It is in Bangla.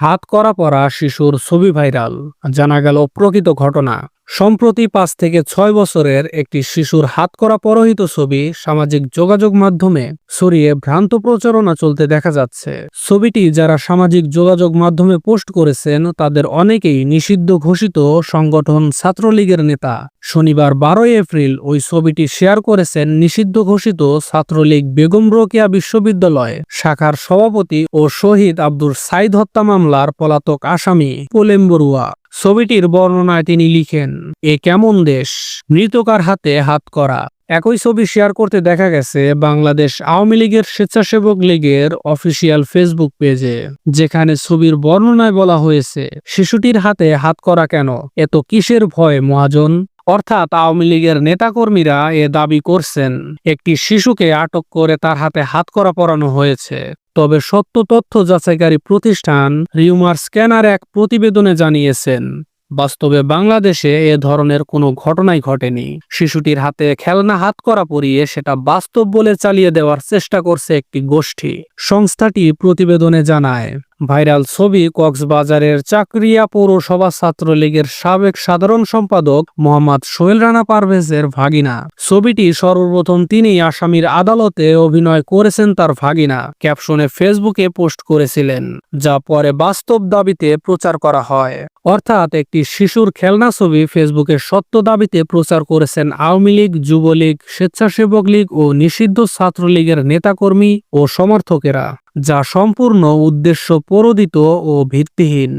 হাত করা পরা শিশুর ছবি ভাইরাল। জানা গেল প্রকৃত ঘটনা। সম্প্রতি পাঁচ থেকে ছয় বছরের একটি শিশুর হাত করা পরহিত ছবি সামাজিক যোগাযোগ মাধ্যমে ছড়িয়ে ভ্রান্ত প্রচারণা চলতে দেখা যাচ্ছে। ছবিটি যারা সামাজিক যোগাযোগ মাধ্যমে পোস্ট করেছেন, তাদের অনেকেই নিষিদ্ধ ঘোষিত সংগঠন ছাত্রলীগের নেতা। শনিবার বারোই এপ্রিল ওই ছবিটি শেয়ার করেছেন নিষিদ্ধ ঘোষিত ছাত্রলীগ বেগম রোকেয়া বিশ্ববিদ্যালয় শাখার সভাপতি ও শহীদ আব্দুর সাইদ হত্যা মামলার পলাতক আসামি পোলেম বড়ুয়া ছবিটির বর্ণনায় তিনি লিখেন, এ কেমন দেশ? মৃতকার হাতে হাত করা। একই ছবি শেয়ার করতে দেখা গেছে বাংলাদেশ আওয়ামী লীগের স্বেচ্ছাসেবক লীগের অফিসিয়াল ফেসবুক পেজে, যেখানে ছবির বর্ণনায় বলা হয়েছে, শিশুটির হাতে হাত করা কেন? এত কিসের ভয়, মহাজন? অর্থাৎ আওয়ামী লীগের নেতাকর্মীরা এ দাবি করছেন, একটি শিশুকে আটক করে তার হাতে হাত করা পরানো হয়েছে। তবে সত্য তথ্য যাচাইকারী প্রতিষ্ঠান রিউমার স্ক্যানার এক প্রতিবেদনে জানিয়েছেন, বাস্তবে বাংলাদেশে এ ধরনের কোনো ঘটনাই ঘটেনি। শিশুটির হাতে খেলনা হাত করা পরিয়ে সেটা বাস্তব বলে চালিয়ে দেওয়ার চেষ্টা করছে একটি গোষ্ঠী। সংস্থাটি প্রতিবেদনে জানায় ভাইরাল ছবি কক্সবাজারের চাকরিয়া পৌরসভা ছাত্রলীগের সাবেক সাধারণ সম্পাদক মোহাম্মদ সোহেল রানা পারভেজের ভাগিনা। ছবিটি সর্বপ্রথম তিনি আসামির আদালতে অভিনয় করেছেন তার ভাগিনা। ক্যাপশনে ফেসবুকে পোস্ট করেছিলেন, যা পরে বাস্তব দাবিতে প্রচার করা হয়। অর্থাৎ একটি শিশুর খেলনা ছবি ফেসবুকে সত্য দাবিতে প্রচার করেছেন আওয়ামী লীগ, যুবলীগ, স্বেচ্ছাসেবক লীগ ও নিষিদ্ধ ছাত্রলীগের নেতাকর্মী ও সমর্থকেরা। যা সম্পূর্ণ উদ্দেশ্য পরোদিত ও ভিত্তিহীন।